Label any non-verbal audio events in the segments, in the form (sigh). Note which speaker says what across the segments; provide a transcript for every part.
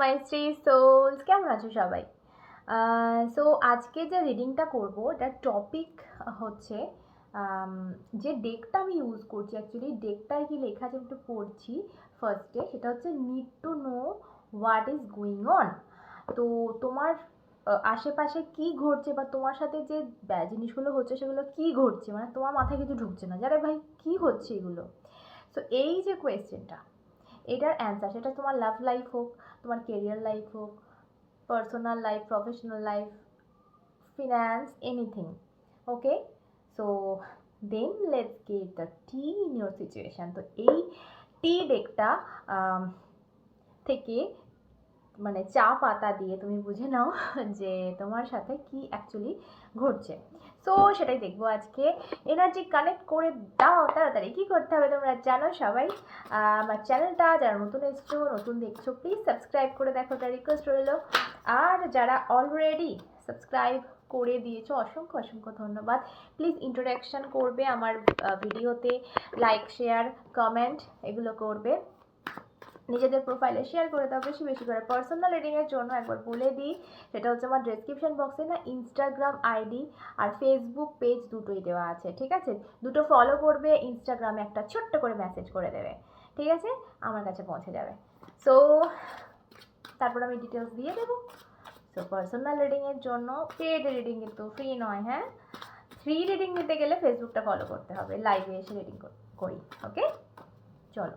Speaker 1: মাই Shri sols কেমন আছো সবাই? সো আজকে যে রিডিংটা করব এটার টপিক হচ্ছে যে ডেকটা আমি ইউজ করছি অ্যাকচুয়ালি ডেকটায় কি লেখা আছে একটু পড়ছি ফার্স্টে সেটা হচ্ছে need to know what is going on তো তোমার আশেপাশে কি ঘটছে বা তোমার সাথে যে জিনিসগুলো হচ্ছে সেগুলো কি ঘটছে? মানে তোমার মাথায় কিছু ঢুকছে না। যারা ভাই, কি হচ্ছে এগুলো? সো এই যে কোয়েশ্চেনটা এটার অ্যান্সার সেটা তোমার লাভ লাইফ হোক, তোমার কেরিয়ার লাইফ হোক personal life professional life finance anything okay so then let's get the tea in your situation তো এই টি ডেকটা থেকে মানে চা পাতা দিয়ে তুমি বুঝে নাও (laughs) যে তোমার সাথে কি অ্যাকচুয়ালি ঘটছে। সো সেটাই দেখব আজকে। এনার্জি কানেক্ট করে দাও, তাড়াতাড়ি। কী করতে হবে তোমরা জানো সবাই? আমার চ্যানেলটা যারা নতুন এসছো, নতুন দেখছ প্লিজ সাবস্ক্রাইব করে দেখো। তার রিকোয়েস্ট রইল। আর যারা অলরেডি সাবস্ক্রাইব করে দিয়েছ, অসংখ্য অসংখ্য ধন্যবাদ। প্লিজ ইন্ট্রোডাকশান করবে আমার ভিডিওতে লাইক শেয়ার কমেন্ট এগুলো করবে। নিজেদের প্রোফাইলে শেয়ার করে দাও বেশি বেশি করে। পার্সোনাল রিডিংয়ের জন্য একবার বলে দিই, সেটা হচ্ছে আমার ডেসক্রিপশন বক্সে না ইনস্টাগ্রাম আইডি আর ফেসবুক পেজ দুটোই দেওয়া আছে, ঠিক আছে? দুটো ফলো করবে ইনস্টাগ্রামে একটা ছোট্ট করে মেসেজ করে দেবে, ঠিক আছে? আমার কাছে পৌঁছে যাবে। সো তারপর আমি ডিটেলস দিয়ে দেবো। সো পার্সোনাল রিডিংয়ের জন্য পেড রিডিং কিন্তু ফ্রি নয় হ্যাঁ? ফ্রি রিডিং নিতে গেলে ফেসবুকটা ফলো করতে হবে লাইভে এসে রিডিং করি ওকে চলো।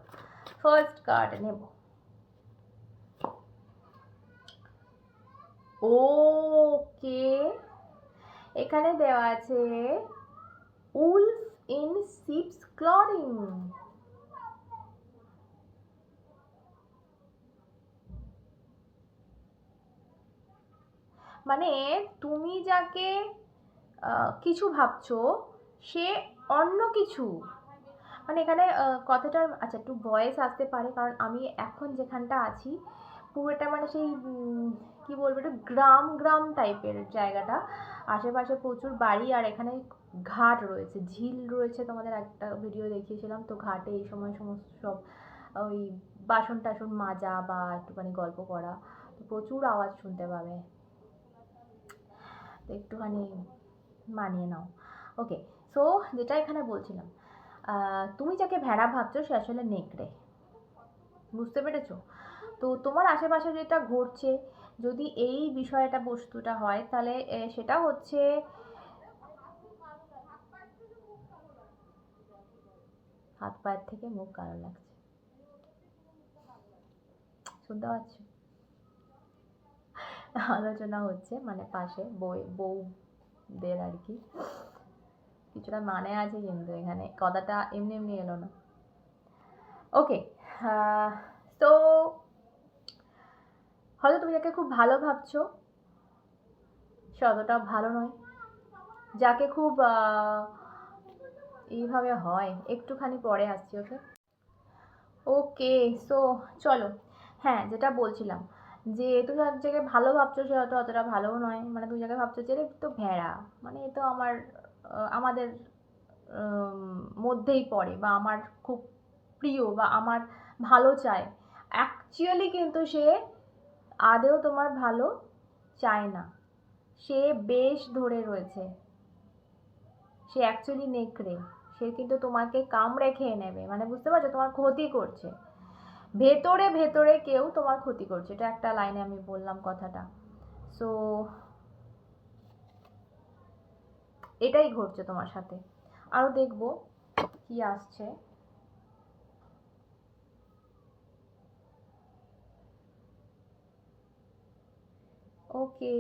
Speaker 1: ফার্স্ট কার্ড নেব ওকে এখানে দেওয়া আছে উলফ ইন সিপস ক্লরিং মানে তুমি যাকে কিছু ভাবছ, সে অন্য কিছু। মানে এখানে কথাটার আচ্ছা একটু ভয়েস আসতে পারে, কারণ আমি এখন যেখানটা আছি, পুরোটা মানে সেই কি বলব একটু গ্রাম গ্রাম টাইপের জায়গাটা। আশেপাশে প্রচুর বাড়ি, আর এখানে ঘাট রয়েছে, ঝিল রয়েছে, তোমাদের একটা ভিডিও দেখিয়েছিলাম, তো ঘাটে এই সময় সমস্ত সব ওই বাসন টাসন মাজা বা একটুখানি গল্প করা, তো প্রচুর আওয়াজ শুনতে পাবে। তো একটুখানি মানিয়ে নাও। ওকে সো যেটা এখানে বলছিলাম তুমি যাকে ভেড়া ভাবছ সে আসলে নেকড়ে। বুঝতে পেরেছ? তো তোমার আশেপাশে যেটা ঘটছে, যদি এই বিষয়টা বস্তুটা হয়, তাহলে সেটা হচ্ছে হাত পায়ের থেকে মুখ কালো লাগছে। শুনতে পাচ্ছ? আলোচনা হচ্ছে মানে পাশে বই, বউদের আর কি। কিছুটা মানে আছে কিন্তু এখানে। কথাটা এমনি এমনি এলো না। ওকে তো হয়তো তুমি যাকে খুব ভালো ভাবছ, সে অতটা ভালো নয়। যাকে খুব এইভাবে হয়, একটুখানি পরে আসছি ওকে ওকে সো চলো। হ্যাঁ যেটা বলছিলাম, যে তুমি এক জায়গায় ভালো ভাবছ, সে হয়তো অতটা ভালোও নয়। মানে তুমি জায়গায় ভাবছ যে তো ভেড়া মানে এ তো আমার আমাদের মধ্যেই পড়ে বা আমার খুব প্রিয় বা আমার ভালো চায়। অ্যাকচুয়ালি কিন্তু সে আদেও তোমার ভালো চায় না। সে বেশ ধরে রয়েছে। সে অ্যাকচুয়ালি নেকড়ে। সে কিন্তু তোমাকে কামড়ে খেয়ে নেবে। মানে বুঝতে পারছ? তোমার ক্ষতি করছে। ভেতরে ভেতরে কেউ তোমার ক্ষতি করছে। এটা একটা লাইনে আমি বললাম কথাটা। সো এটাই ঘটছে তোমার সাথে। আরও দেখব কি আসছে। ওকে।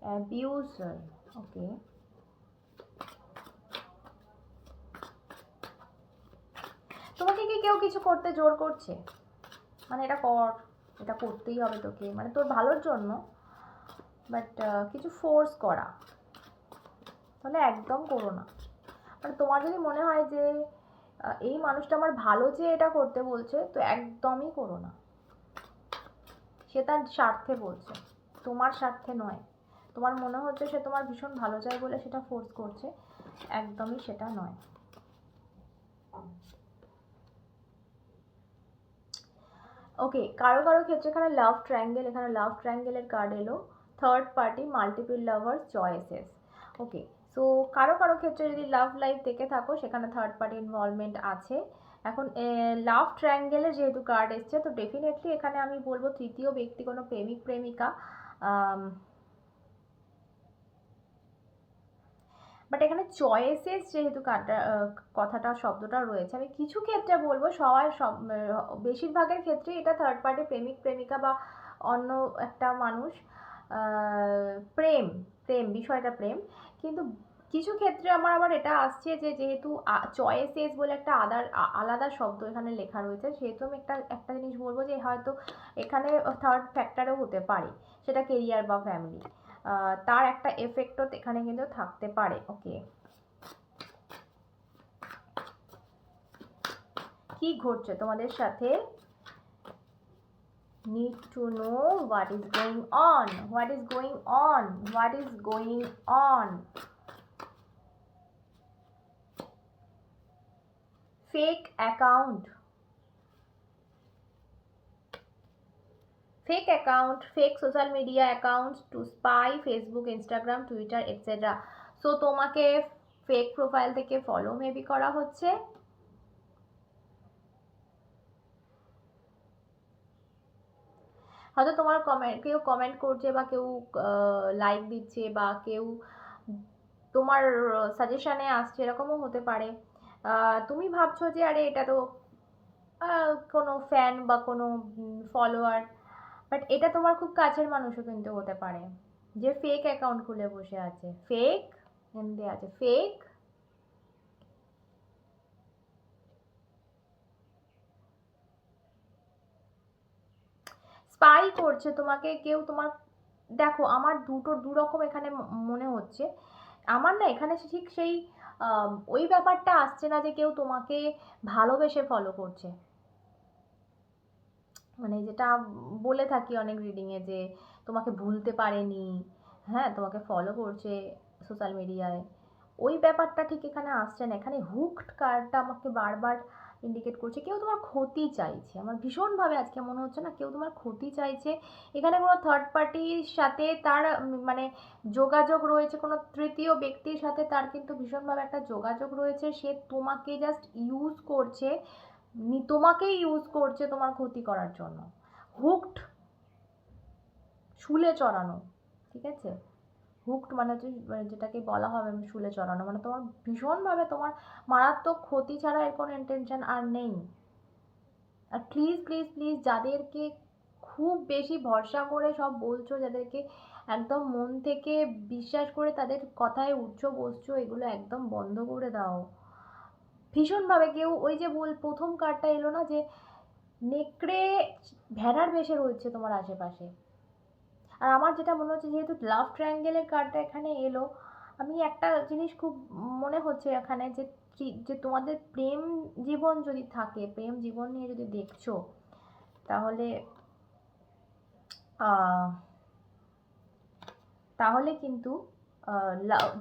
Speaker 1: Abuser okay. তোমাকে কি কেউ কিছু করতে জোর করছে? মানে এটা কর। এটা করতেই হবে তোকে। মানে তোর ভালোর জন্য বাট কিছু ফোর্স করা। তাহলে একদম করো না। মানে তোমার যদি মনে হয় যে এই মানুষটা আমার ভালো চেয়ে এটা করতে বলছে, তো একদমই করো না। সে তার স্বার্থে বলছে। তোমার স্বার্থে নয়। তোমার মনে হচ্ছে সে তোমার ভীষণ ভালো চায় বলে সেটা ফোর্স করছে। একদমই সেটা নয়। ওকে কারও কারও ক্ষেত্রে এখানে লাভ ট্রায়াঙ্গেল এখানে লাভ ট্রায়াঙ্গেলের কার্ড এলো। Third party multiple lover choices okay so কারও কারও ক্ষেত্রে যদি লাভ লাইফ দেখে থাকো, সেখানে থার্ড পার্টি ইনভলভমেন্ট আছে। এখন লাভ ট্রায়াঙ্গেলের যেহেতু কার্ড এসছে, তো ডেফিনেটলি এখানে আমি বলব তৃতীয় ব্যক্তি কোনো প্রেমিক, প্রেমিকা বাট এখানে চয়েসেস যেহেতু কার্ডটা কথাটা, শব্দটা রয়েছে, আমি কিছু ক্ষেত্রে বলব, সবার সব বেশিরভাগের ক্ষেত্রে এটা থার্ড পার্টি প্রেমিক, প্রেমিকা বা অন্য একটা মানুষ প্রেম প্রেম, বিষয়টা প্রেম। কিন্তু কিছু ক্ষেত্রে আমার আবার এটা আসছে যে যেহেতু চয়েসেস বলে একটা আদার আলাদা শব্দ এখানে লেখা রয়েছে, সেহেতু আমি একটা একটা জিনিস বলব যে হয়তো এখানে থার্ড ফ্যাক্টরও হতে পারে, সেটা কেরিয়ার বা ফ্যামিলি তার একটা এফেক্টও এখানে কিন্তু থাকতে পারে ওকে কি ঘটছে তোমাদের সাথে? Need to know what is going on what is going on what is going on fake account fake account, fake social media accounts to spy, facebook, instagram, twitter etc so তোমাকে ফেক প্রোফাইল থেকে follow maybe করা হচ্ছে। হয়তো তোমার comment কেউ comment করছে বা কেউ লাইক দিচ্ছে বা কেউ তোমার সাজেশনে আসছে, এরকমও হতে পারে। তুমি ভাবছ যে, আরে এটা তো কোনো ফ্যান বা কোনো ফলোয়ার বাট এটা তোমার খুব কাছের মানুষও কিন্তু হতে পারে। যে ফেক অ্যাকাউন্ট খুলে বসে আছে। ফেক হিন্দি আছে। ফেক স্পাই করছে তোমাকে কেউ তোমার, দেখো আমার দুটো দু রকম এখানে মনে হচ্ছে। আমার না এখানে ঠিক সেই ওই ব্যাপারটা আসছে না যে কেউ তোমাকে ভালোবেসে ফলো করছে। মানে যেটা বলে থাকি অনেক রিডিংয়ে যে তোমাকে ভুলতে পারেনি হ্যাঁ তোমাকে ফলো করছে সোশ্যাল মিডিয়ায় ওই ব্যাপারটা ঠিক এখানে আসছে না। এখানে হুকড কার্ডটা আমাকে বারবার ইন্ডিকেট করছে। কেউ তোমার ক্ষতি চাইছে। আমার ভীষণভাবে আজকে মনে হচ্ছে না কেউ তোমার ক্ষতি চাইছে। এখানে কোনো থার্ড পার্টির সাথে তার মানে যোগাযোগ রয়েছে, কোনো তৃতীয় ব্যক্তির সাথে তার কিন্তু ভীষণভাবে একটা যোগাযোগ রয়েছে। সে তোমাকে জাস্ট ইউজ করছে। তোমাকেই ইউজ করছে তোমার ক্ষতি করার জন্য। হুকড শুলে চড়ানো, ঠিক আছে? হুকড মানে হচ্ছে মানে যেটাকে বলা হবে, শুলে চড়ানো মানে তোমার ভীষণভাবে তোমার মারাত্মক ক্ষতি ছাড়া এর কোনো ইন্টেনশন আর নেই। আর প্লিজ প্লিজ প্লিজ যাদেরকে খুব বেশি ভরসা করে সব বলছো, যাদেরকে একদম মন থেকে বিশ্বাস করে তাদের কথায় উঠছো, বসছো, এগুলো একদম বন্ধ করে দাও। ভীষণভাবে কেউ ওই যে বল, প্রথম কার্ডটা এলো না যে নেকড়ে ভেড়ার বেশে রয়েছে তোমার আশেপাশে। আর আমার যেটা মনে হচ্ছে যেহেতু লাভ ট্রায়াঙ্গেলের কার্ডটা এখানে এলো, আমি একটা জিনিস খুব মনে হচ্ছে এখানে যে যে তোমাদের প্রেম জীবন যদি থাকে, প্রেম জীবন নিয়ে যদি দেখছ, তাহলে তাহলে কিন্তু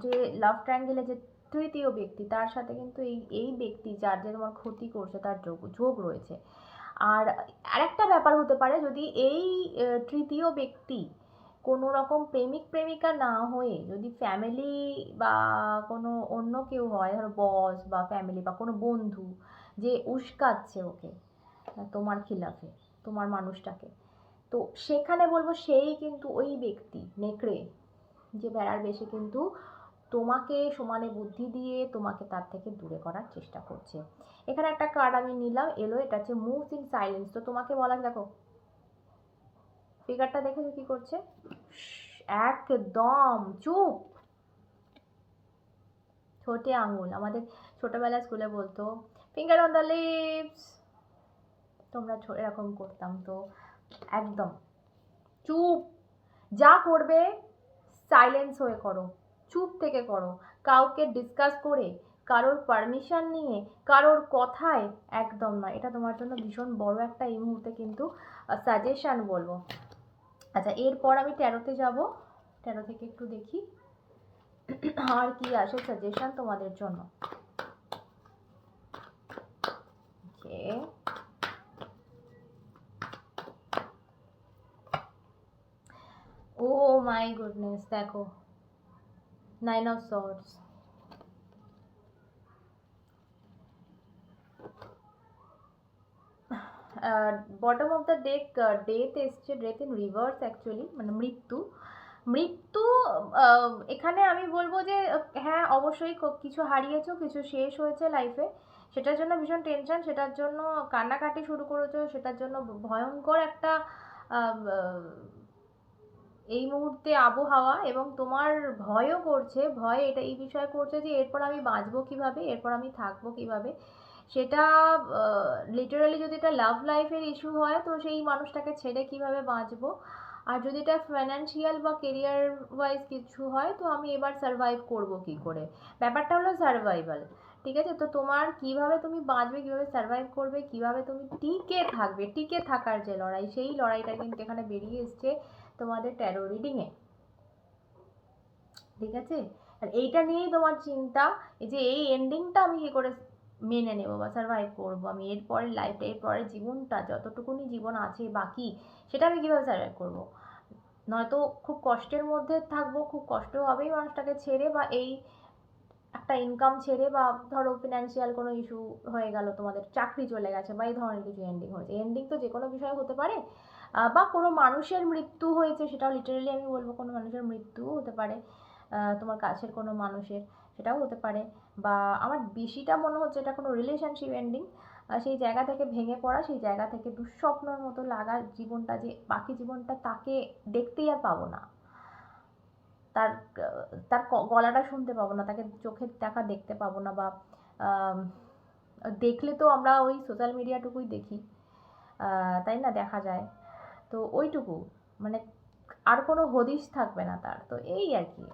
Speaker 1: যে লাভ ট্রায়াঙ্গেলে যে তৃতীয় ব্যক্তি, তার সাথে কিন্তু এই এই ব্যক্তি যার যে তোমার ক্ষতি করছে, তার যোগ যোগ রয়েছে। আর আরেকটা ব্যাপার হতে পারে, যদি এই তৃতীয় ব্যক্তি কোনো রকম প্রেমিক, প্রেমিকা না হয়ে যদি ফ্যামিলি বা কোনো অন্য কেউ হয়, ধরো বস বা ফ্যামিলি বা কোনো বন্ধু যে উস্কাচ্ছে ওকে, তোমার খিলাফে, তোমার মানুষটাকে, তো সেখানে বলব সেই কিন্তু ওই ব্যক্তি, নেকড়ে, যে বেড়ার বেশে কিন্তু তোমাকে সমানে বুদ্ধি দিয়ে তোমাকে তার থেকে দূরে করার চেষ্টা করছে। এখানে একটা কার্ড আমি নিলাম, এলো, এটা হচ্ছে মুভস ইন সাইলেন্স তো তোমাকে বলা দেখো। ফিগারটা দেখেছ কি করছে? একদম, চুপ! ছোটে আঙুল, আমাদের ছোটবেলায় স্কুলে বলতো ফিঙ্গার অন দ্য লিপস তোমরা এরকম করতাম তো, একদম। চুপ! যা করবে সাইলেন্স হয়ে করো। চুপ থেকে করো। কাউকে ডিসকাস করে কারোর পারমিশন নিয়ে কারোর কথায় একদম না। এটা তোমার জন্য ভীষণ বড় একটা এই মুহূর্তে কিন্তু সাজেশান বলব। আচ্ছা এরপর আমি তেরোতে যাব। তেরো থেকে একটু দেখি আর কি আসে সাজেশান তোমাদের জন্য। ও মাই গুডনেস দেখো। Nine of swords bottom of the deck death এসছে ডেথ ইন রিভার্স অ্যাকচুয়ালি মানে মৃত্যু। মৃত্যু এখানে আমি বলব যে হ্যাঁ অবশ্যই কিছু হারিয়েছো, কিছু শেষ হয়েছে লাইফে সেটার জন্য ভীষণ টেনশন সেটার জন্য কান্নাকাটি শুরু করেছ, সেটার জন্য ভয়ঙ্কর একটা এই মুহূর্তে আবহাওয়া এবং তোমার ভয়ও করছে, ভয় এটা এই বিষয়ে করছে যে এরপর আমি বাঁচবো কীভাবে, এরপর আমি থাকব কীভাবে। সেটা লিটারালি যদি এটা লাভ লাইফের ইস্যু হয়, তো সেই মানুষটাকে ছেড়ে কীভাবে বাঁচবো? আর যদি এটা ফাইন্যান্সিয়াল বা কেরিয়ার ওয়াইজ কিছু হয়, তো আমি এবার সার্ভাইভ করব কি করে? ব্যাপারটা হলো সার্ভাইভাল ঠিক আছে? তো তোমার কীভাবে তুমি বাঁচবে, কীভাবে সার্ভাইভ করবে, কীভাবে তুমি টিকে থাকবে, টিকে থাকার যে লড়াই, সেই লড়াইটা কিন্তু এখানে বেরিয়ে এসছে। তোমাদের ট্যারো রিডিংয়ে ঠিক আছে? আর এইটা নিয়েই তোমার চিন্তা, এই যে এই এন্ডিংটা আমি কী করে মেনে নেব বা সার্ভাইভ করব? আমি এরপরের লাইফটা এরপরের জীবনটা, যতটুকুনি জীবন আছে বাকি, সেটা আমি কীভাবে সার্ভাইভ করব? নয়তো খুব কষ্টের মধ্যে থাকব, খুব কষ্ট হবেই মানুষটাকে ছেড়ে বা এই একটা ইনকাম ছেড়ে বা ধরো ফিনান্সিয়াল কোনো ইস্যু হয়ে গেল, তোমাদের চাকরি চলে গেছে বা এই ধরনের কিছু এন্ডিং হয়েছে। এন্ডিং তো যে কোনো বিষয়ে হতে পারে বা কোনো মানুষের মৃত্যু হয়েছে, সেটাও লিটারেলি আমি বলব কোনো মানুষের মৃত্যুও হতে পারে তোমার কাছের কোনো মানুষের, সেটাও হতে পারে, বা আমার বেশিটা মনে হচ্ছে এটা কোনো রিলেশনশিপ এন্ডিং সেই জায়গা থেকে ভেঙে পড়া, সেই জায়গা থেকে দুঃস্বপ্নর মতো লাগা জীবনটা যে, বাকি জীবনটা তাকে দেখতেই আর পাবো না। তার তার গলাটা শুনতে পাবো না, তাকে চোখের দেখা দেখতে পাবো না, বা দেখলে তো আমরা ওই সোশ্যাল মিডিয়াটুকুই দেখি তাই না, দেখা যায়। তো ওইটুকু। মানে আর কোনো হদিশ থাকবে না তার। তো এই আর কি।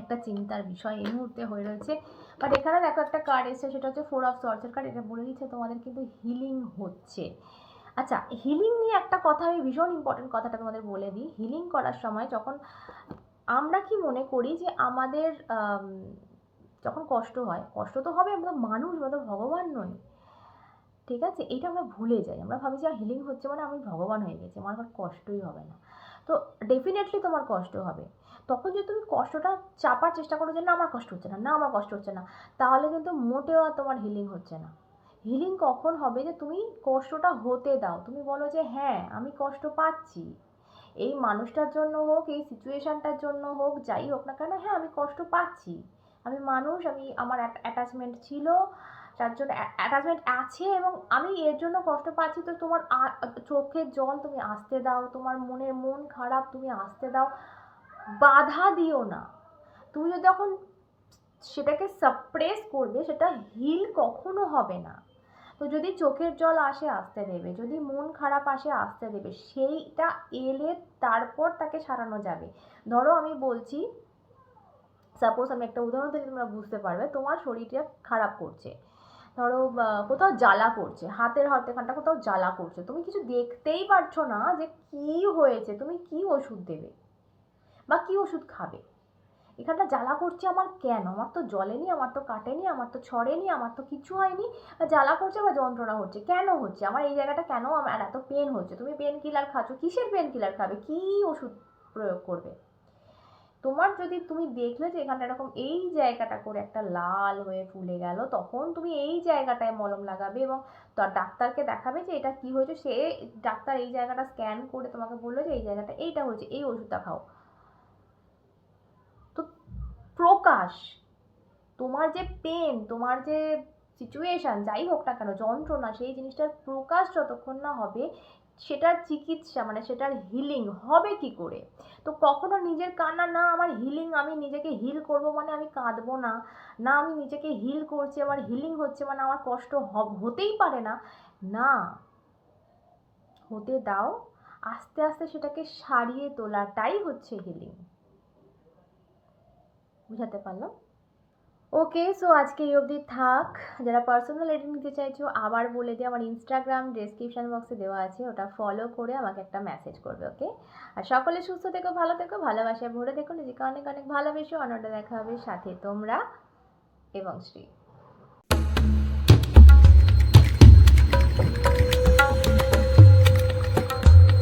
Speaker 1: একটা চিন্তার বিষয় এই মুহূর্তে হয়ে রয়েছে। বাট এখানে দেখো একটা কার্ড এসেছে, সেটা হচ্ছে ফোর অফ সর্চের কার্ড এটা বলে দিচ্ছে তোমাদের কিন্তু হিলিং হচ্ছে। আচ্ছা হিলিং নিয়ে একটা কথা, আমি ভীষণ ইম্পর্টেন্ট কথাটা তোমাদের বলে দিই। হিলিং করার সময় যখন আমরা কি মনে করি যে আমাদের যখন কষ্ট হয়, কষ্ট তো হবে, আমরা মানুষ, আমরা ভগবান নই। ঠিক আছে? এটা আমরা ভুলে যাই। আমরা ভাবি যে হিলিং হচ্ছে মানে আমি ভগবান হয়ে গেছি, আমার আর কষ্টই হবে না। তো ডেফিনেটলি তোমার কষ্ট হবে। তখন যদি তুমি কষ্টটা চাপার চেষ্টা করো যে না, আমার কষ্ট হচ্ছে না না, আমার কষ্ট হচ্ছে না, তাহলে কিন্তু মোটেও আর তোমার হিলিং হচ্ছে না। হিলিং কখন হবে যে তুমি কষ্টটা হতে দাও। তুমি বলো যে হ্যাঁ আমি কষ্ট পাচ্ছি। এই মানুষটার জন্য হোক, এই সিচুয়েশানটার জন্য হোক, যাই হোক না কেন হ্যাঁ আমি কষ্ট পাচ্ছি। আমি মানুষ, আমি, আমার অ্যাটাচমেন্ট ছিল তার জন্য অ্যাটাচমেন্ট আছে এবং আমি এর জন্য কষ্ট পাচ্ছি। তো তোমার চোখের জল তুমি আসতে দাও, তোমার মনের মন খারাপ তুমি আসতে দাও। বাধা দিও না। তুমি যদি যখন সেটাকে সাপ্রেস করবে, সেটা হিল কখনো হবে না। তো যদি চোখের জল আসে, আসতে দেবে। যদি মন খারাপ আসে, আসতে দেবে। সেইটা এলে তারপর তাকে সারানো যাবে। ধরো আমি বলছি সাপোজ আমি একটা উদাহরণ দিলে তোমরা বুঝতে পারবে, তোমার শরীরটা খারাপ করছে। ধরো কোথাও জ্বালা করছে, হাতের হাত এখানটা কোথাও জ্বালা করছে, তুমি কিছু দেখতেই পারছ না যে কি হয়েছে, তুমি কি ওষুধ দেবে বা কি ওষুধ খাবে। এখানটা জ্বালা করছে আমার কেন? আমার তো জ্বলেনি আমার তো কাটেনি আমার তো ছড়েনি আমার তো কিছু হয়নি, বা জ্বালা করছে বা যন্ত্রণা হচ্ছে, কেন হচ্ছে? আমার এই জায়গাটা কেন আমার এত পেন হচ্ছে? তুমি পেন কিলার খাচ্ছ, কিসের পেন কিলার খাবে? কি ওষুধ প্রয়োগ করবে? তোমার যদি তুমি দেখলে যে এখানটা এরকম এই জায়গাটা করে একটা লাল হয়ে ফুলে গেল, তখন তুমি এই জায়গাটায় মলম লাগাবে এবং তার ডাক্তারকে দেখাবে যে এটা কি হয়েছে। সে ডাক্তার এই জায়গাটা স্ক্যান করে তোমাকে বলল যে এই জায়গাটা এইটা হয়েছে, এই ওষুধটা খাও। তো প্রকাশ, তোমার যে পেন তোমার যে সিচুয়েশান যাই হোক না কেন, যন্ত্রণা, সেই জিনিসটার প্রকাশ যতক্ষণ না হবে সেটার চিকিৎসা মানে সেটার হিলিং হবে কি করে? তো কখনো নিজের কান্না, না, আমার হিলিং আমি নিজেকে হিল করব মানে আমি কাঁদবো না। না, আমি নিজেকে হিল করছি, আমার হিলিং হচ্ছে মানে আমার কষ্ট হতেই পারে না। না। হতে দাও। আস্তে আস্তে সেটাকে সারিয়ে তোলাটাই হচ্ছে হিলিং বুঝাতে পারলাম? ওকে সো আজকে এই অবধি থাক। যারা পার্সোনাল এডিট নিতে চাইছো, আবার বলে দিই আমার ইনস্টাগ্রাম ডেসক্রিপশন বক্সে দেওয়া আছে, ওটা ফলো করে আমাকে একটা মেসেজ করবে ওকে আর সকলে সুস্থ থেকো, ভালো থেকো, ভালোবাসায় ভরে দেখো, নিজেকে অনেক অনেক ভালোবেসে। অন্যটা দেখা হবে সাথে তোমরা এবং শ্রী।